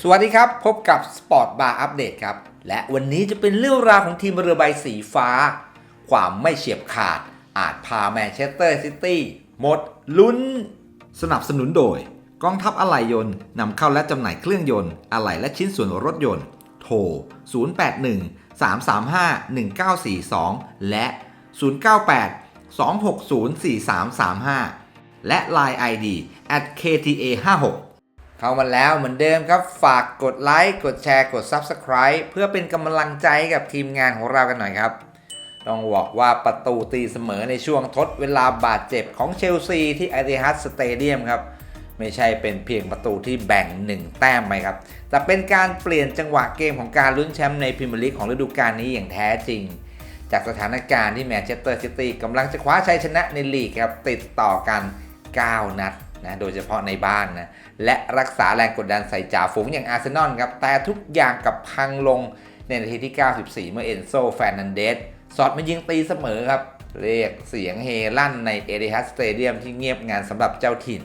สวัสดีครับ พบกับ Sport Bar Update ครับ และวันนี้จะเป็นเรื่องราวของทีมเรือใบสีฟ้า ความไม่เฉียบขาด อาจพาแมนเชสเตอร์ซิตี้หมดลุ้น สนับสนุนโดย กองทัพอะไหล่ยนต์นำเข้าและจำหน่ายเครื่องยนต์อะไหล่และชิ้นส่วนรถยนต์ โทร 081 335 1942 และ 098 260 4335 และ Line ID at kta 56 เข้ามาแล้วเหมือนเดิมครับ ฝากกดไลค์กดแชร์กด Subscribe เพื่อเป็นกำลังใจกับทีมงานของเรากันหน่อยครับต้องบอกว่าประตูตีเสมอในช่วงทดเวลาบาดเจ็บของเชลซีที่ไอติฮัดสเตเดียมครับ ไม่ใช่เป็นเพียงประตูที่แบ่ง 1 แต้มไปครับ แต่เป็นการเปลี่ยนจังหวะเกมของการลุ้นแชมป์ในพรีเมียร์ลีกของฤดูกาลนี้อย่างแท้จริง จากสถานการณ์ที่แมนเชสเตอร์ซิตี้กำลังจะคว้าชัยชนะในลีกครับติดต่อกัน 9 นัด นะโดยเฉพาะในบ้านนะและรักษาแรงกดดันใส่จ่าฝูงอย่างอาร์เซนอลครับแต่ทุกอย่างกับพังลงในนาทีที่ 94 เมื่อเอนโซแฟนันเดสสอดมายิงตีเสมอครับ เรียกเสียงเฮลั่นในเอเดฮัสสเตเดียมที่เงียบงานสำหรับเจ้าถิ่น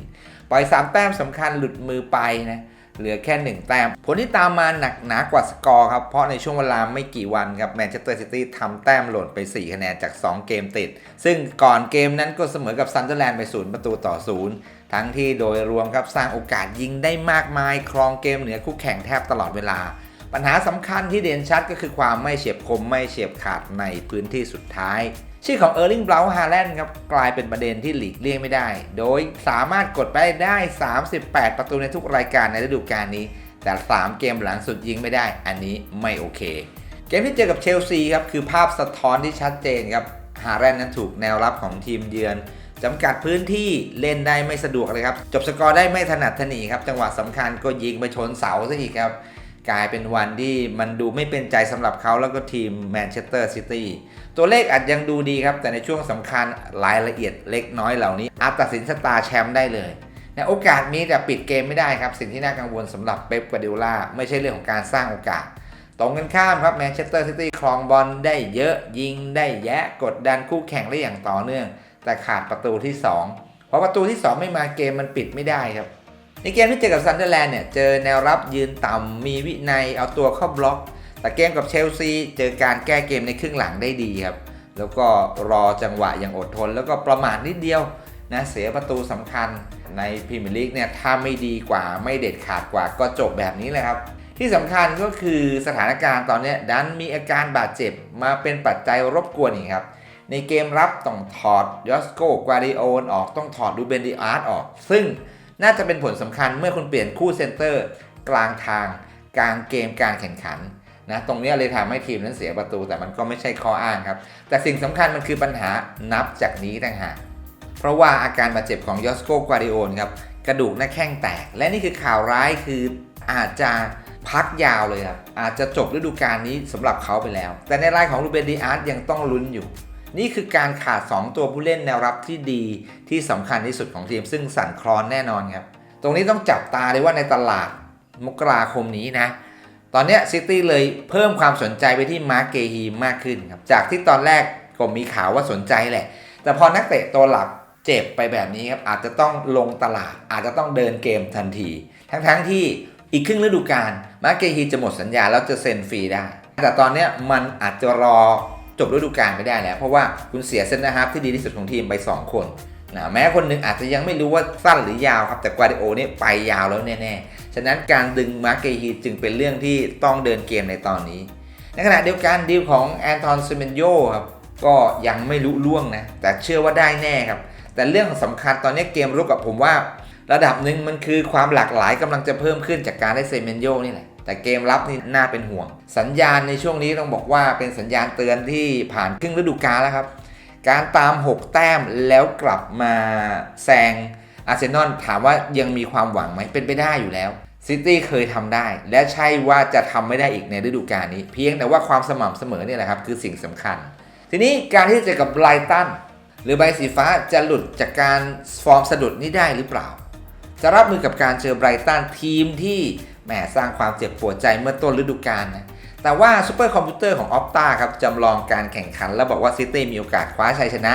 ปล่อย 3 แต้มสำคัญหลุดมือไปนะเหลือแค่ 1 แต้ม ผลที่ตามมาหนักหนากว่าสกอร์ครับ เพราะในช่วงเวลาไม่กี่วันครับแมนเชสเตอร์ซิตี้ทำแต้มหล่นไป 4 คะแนนจาก 2 เกมติด ซึ่งก่อนเกมนั้นก็เสมอกับซันเดอร์แลนด์ไป 0 ประตูต่อ 0 ทั้งที่โดยรวมครับสร้างโอกาสยิงได้มากมาย ครองเกมเหนือคู่แข่งแทบตลอดเวลา ปัญหาสำคัญที่เด่นชัดก็คือความไม่เฉียบคมไม่เฉียบขาดในพื้นที่สุดท้าย ชื่อของเออร์ลิงเบลาฮาแลนด์ครับกลายเป็นประเด็นที่หลีกเลี่ยงไม่ได้ โดยสามารถกดไปได้ 38 ประตูในทุกรายการในฤดูกาลนี้ แต่ 3 เกมหลังสุดยิงไม่ได้ อันนี้ไม่โอเค เกมที่เจอกับเชลซีครับคือภาพสะท้อนที่ชัดเจนครับฮาแลนด์นั้นถูกแนวรับของทีมเยือน จำกัดพื้นที่เล่นได้ไม่สะดวกเลยครับ จบสกอร์ได้ไม่ถนัดถนีครับ จังหวะสำคัญก็ยิงไปชนเสาซะอีกครับ กลายเป็นวันที่มันดูไม่เป็นใจสำหรับเขาแล้วก็ทีมแมนเชสเตอร์ซิตี้ตัวเลขอาจยังดูดีครับ แต่ในช่วงสำคัญรายละเอียดเล็กน้อยเหล่านี้อาจตัดสินชะตาแชมป์ได้เลยนะโอกาสมีแต่ปิดเกมไม่ได้ครับ สิ่งที่น่ากังวลสำหรับเป๊ปกวาดิโอลาไม่ใช่เรื่องของการสร้างโอกาสตรงกันข้ามครับแมนเชสเตอร์ซิตี้ครองบอลได้เยอะยิงได้แยะกดดันคู่แข่งได้อย่างต่อเนื่อง แต่ขาดประตูที่ 2 เพราะประตูที่ 2 ไม่มาเกมมันปิดไม่ได้ครับ ในเกมที่เจอกับซันเดอร์แลนด์เนี่ยเจอแนวรับยืนต่ำมีวินัยเอาตัวเข้าบล็อก แต่เกมกับเชลซีเจอการแก้เกมในครึ่งหลังได้ดีครับ แล้วก็รอจังหวะอย่างอดทน แล้วก็ประมาทนิดเดียวนะเสียประตูสำคัญในพรีเมียร์ลีกเนี่ยถ้าไม่ดีกว่าไม่เด็ดขาดกว่าก็จบแบบนี้เลยครับที่สำคัญก็คือสถานการณ์ตอนนี้ดันมีอาการบาดเจ็บมาเป็นปัจจัยรบกวนอีกครับ ในเกมรับต้องถอดยอสโกกวาดิโอนออกต้องถอดดูเบนดิอาร์ตออก ซึ่งน่าจะเป็นผลสำคัญเมื่อคุณเปลี่ยนคู่เซนเตอร์กลางทางกลางเกมการแข่งขันนะตรงนี้เลยทำให้ทีมนั้นเสียประตู แต่มันก็ไม่ใช่ข้ออ้างครับ แต่สิ่งสำคัญมันคือปัญหานับจากนี้ต่างหากเพราะว่าอาการบาดเจ็บของยอสโกกวาดิโอนครับกระดูกหน้าแข้งแตก และนี่คือข่าวร้ายคืออาจจะพักยาวเลยครับอาจจะจบฤดูกาลนี้สำหรับเขาไปแล้ว แต่ในรายของลูเบนดิอาร์ตยังต้องลุ้นอยู่ นี่คือการขาด 2 ตัวผู้เล่นแนวรับที่ดีที่สำคัญที่สุดของทีม ซึ่งสั่นคลอนแน่นอนครับ ตรงนี้ต้องจับตาเลยว่าในตลาดมกราคมนี้นะ ตอนนี้ซิตี้เลยเพิ่มความสนใจไปที่มาร์เกฮีมากขึ้นครับ จากที่ตอนแรกก็มีข่าวว่าสนใจแหละ แต่พอนักเตะตัวหลักเจ็บไปแบบนี้ครับอาจจะต้องลงตลาด อาจจะต้องเดินเกมทันที ทั้งๆทที่อีกครึ่งฤดูกาลมาร์เกฮีจะหมดสัญญาแล้วจะเซ็นฟรีได้ แต่ตอนนี้มันอาจจะรอ จบฤดูกาลไม่ได้แล้ว เพราะว่าคุณเสียเซนนะฮาร์ฟที่ดีที่สุดของทีมไป 2 คนนะแม้คนหนึงอาจจะยังไม่รู้ว่าสั้นหรือยาวครับแต่กวาดิโอเนี่ยไปยาวแล้วแน่ๆ ฉะนั้นการดึงมาร์เกฮีจึงเป็นเรื่องที่ต้องเดินเกมในตอนนี้ ในขณะเดียวกันดีลของแอนทอนซิเมนโยครับก็ยังไม่รู้ล่วงนะแต่เชื่อว่าได้แน่ครับ แต่เรื่องสำคัญตอนนี้เกมรุกกับผมว่า ระดับหนึ่งมันคือความหลากหลายกำลังจะเพิ่มขึ้นจากการได้เซเมนโยนี่แหละ แต่เกมรับนี่น่าเป็นห่วง สัญญาณในช่วงนี้ต้องบอกว่าเป็นสัญญาณเตือนที่ผ่านครึ่งฤดูกาลแล้วครับ การตาม 6 แต้มแล้วกลับมาแซงอาร์เซนอลถามว่ายังมีความหวังไหมเป็นไปได้อยู่แล้วซิตี้เคยทำได้ และใช่ว่าจะทำไม่ได้อีกในฤดูกาลนี้ เพียงแต่ว่าความสม่ำเสมอเนี่ยแหละครับคือสิ่งสำคัญ ทีนี้การที่จะเจอกับไบรตันหรือใบสีฟ้าจะหลุดจากการฟอร์มสะดุดนี้ได้หรือเปล่า จะรับมือกับการเจอไบรตันทีมที่ แหมสร้างความเจ็บปวดใจเมื่อต้นฤดูกาลนะแต่ว่าซูเปอร์คอมพิวเตอร์ของ Opta ครับจำลองการแข่งขัน แล้วบอกว่าซิตี้มีโอกาสคว้าชัยชนะ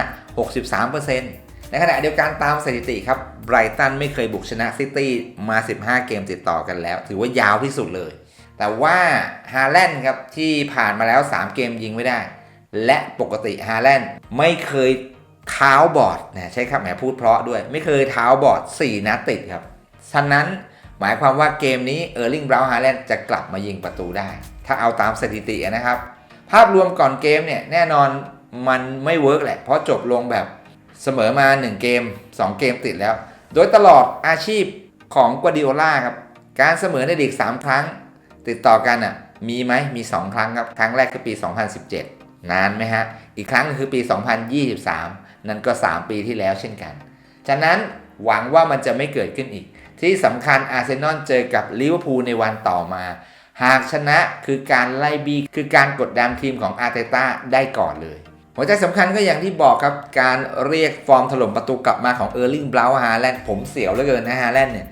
63%ในขณะเดียวกันตามสถิติครับไบรตันไม่เคยบุกชนะซิตี้มา 15 เกมติดต่อกันแล้ว ถือว่ายาวที่สุดเลย แต่ว่าฮาแลนด์ครับที่ผ่านมาแล้ว 3 เกมยิงไม่ได้ และปกติฮาแลนด์ไม่เคยเท้าบอดนะใช้คำแหมพูดเพราะด้วย ไม่เคยเท้าบอด 4นัดติดครับฉะนั้น หมายความว่าเกมนี้เออร์ลิงบราวน์ฮาแลนด์จะกลับมายิงประตูได้ ถ้าเอาตามสถิตินะครับ ภาพรวมก่อนเกมเนี่ยแน่นอนมันไม่เวิร์กแหละ เพราะจบลงแบบเสมอมา 1 เกม 2 เกมติดแล้ว โดยตลอดอาชีพของกัวดิโอล่าครับ การเสมอในลีก3 ครั้ง ติดต่อกันอะมีไหมมี 2 ครั้งครับ ครั้งแรกคือปี 2017 นานไหมฮะ อีกครั้งคือปี 2023 นั่นก็ 3 ปีที่แล้วเช่นกัน ฉะนั้นหวังว่ามันจะไม่เกิดขึ้นอีก ที่สำคัญอาร์เซนอลเจอกับลิเวอร์พูลในวันต่อมา หากชนะคือการไล่บีคือการกดดันทีมของอาร์เตต้าได้ก่อนเลย หัวใจสำคัญก็อย่างที่บอกครับ การเรียกฟอร์มถล่มประตูกลับมาของเออร์ลิงบราวฮาแลนด์ผมเสียวเหลือเกินนะฮาแลนด์เนี่ย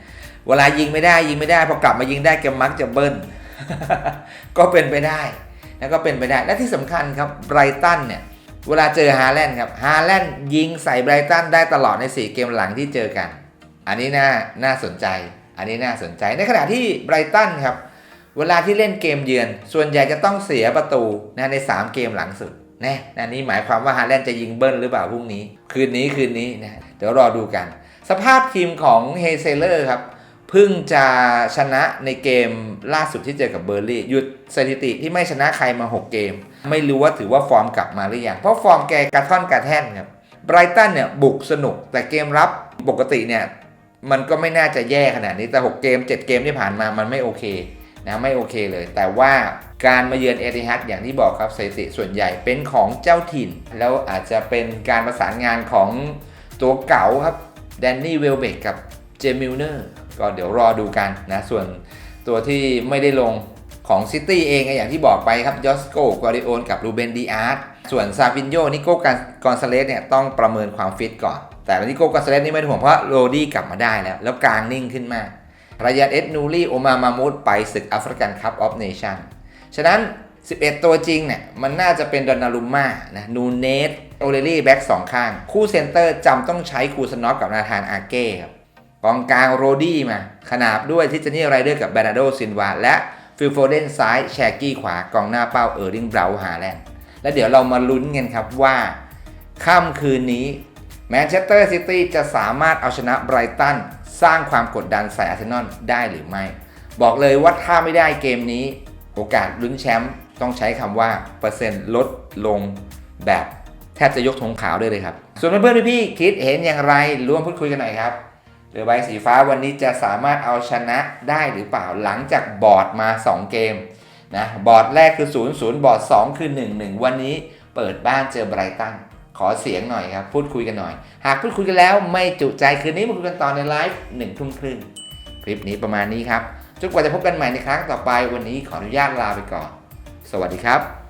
เวลายิงไม่ได้ยิงไม่ได้พอกลับมายิงได้แกมักจะเบิ้ลก็เป็นไปได้แล้วก็เป็นไปได้และที่สำคัญครับไบรตันเนี่ยเวลาเจอฮาแลนด์ครับฮาแลนด์ยิงใส่ไบรตันได้ตลอดใน 4 เกมหลังที่เจอกัน อันนี้น่าน่าสนใจ อันนี้น่าสนใจ ในขณะที่ไบรตันครับ เวลาที่เล่นเกมเยือน ส่วนใหญ่จะต้องเสียประตูนะใน 3 เกมหลังสุดนะอันนี้หมายความว่าฮาแลนด์จะยิงเบิ้ลหรือเปล่าพรุ่งนี้ คืนนี้คืนนี้นะเดี๋ยวรอดูกัน สภาพทีมของเฮเซเลอร์ครับเพิ่งจะชนะในเกมล่าสุดที่เจอกับเบอร์ลี่หยุดสถิติที่ไม่ชนะใครมา 6 เกม ไม่รู้ว่าถือว่าฟอร์มกลับมาหรือยังเพราะฟอร์มแกกระท่อนกระแท่นครับไบรตันเนี่ยบุกสนุกแต่เกมรับปกติเนี่ย มันก็ไม่น่าจะแย่ขนาดนี้แต่ 6 เกม 7 เกมที่ผ่านมามันไม่โอเคนะไม่โอเคเลย แต่ว่าการมาเยือนเอติฮัดอย่างที่บอกครับสถิติส่วนใหญ่เป็นของเจ้าถิ่น แล้วอาจจะเป็นการประสานงานของตัวเก่าครับแดนนี่เวลเบกกับเจมิลเนอร์ก็เดี๋ยวรอดูกันนะส่วนตัวที่ไม่ได้ลงของซิตี้เองอย่างที่บอกไปครับยอสโกกวาริโอนกับรูเบนดีอาร์ตส่วนซาฟินโยนิโก้กอนซาเลสเนี่ยต้องประเมินความฟิตก่อน แต่นิโก้กอนซเลสนี่ไม่ห่วงเพราะโรดี้กลับมาได้แล้ว แล้วกลางนิ่งขึ้นมากรายาเอ็ดนูรี่โอมามามูดไปศึกแอฟริกันคัพออฟเนชั่นฉะนั้น 11 ตัวจริงเนี่ยมันน่าจะเป็นดอนนารุมม่านะนูเนสโอเลรี่แบ็กสองข้าง คู่เซนเตอร์จำต้องใช้คูสนอฟกับนาธานอาเก้ครับกองกลางโรดี้มา ขนาบด้วยทิจานี่ไรเดอร์กับแบรนาโดซินวา และฟิลโฟเดนซ้ายแชกกี้ขวากองหน้าเป้าเออร์ลิงเบราฮาแลนด์และเดี๋ยวเรามาลุ้นกันครับว่าค่ำคืนนี้ แมนเชสเตอร์ซิตี้จะสามารถเอาชนะไบรตันสร้างความกดดันใส่อาร์เซนอลได้หรือไม่ บอกเลยว่าถ้าไม่ได้เกมนี้ โอกาสลุ้นแชมป์ต้องใช้คำว่า เปอร์เซ็นต์ลดลงแบบแทบจะยกธงขาวได้เลยครับ ส่วนเพื่อนๆพี่ๆคิดเห็นอย่างไรร่วมพูดคุยกันหน่อยครับเรือใบสีฟ้าวันนี้จะสามารถเอาชนะได้หรือเปล่าหลังจากบอร์ดมา 2 เกมนะบอร์ดแรกคือ 0 0 บอร์ด 2 คือ 1 1 วันนี้เปิดบ้านเจอไบรตัน ขอเสียงหน่อยครับ พูดคุยกันหน่อย หากพูดคุยกันแล้วไม่จุใจคืนนี้มาคุยกันต่อในไลฟ์หนึ่งทุ่มครึ่งคลิปนี้ประมาณนี้ครับจนกว่าจะพบกันใหม่ในครั้งต่อไปวันนี้ขออนุญาตลาไปก่อน สวัสดีครับ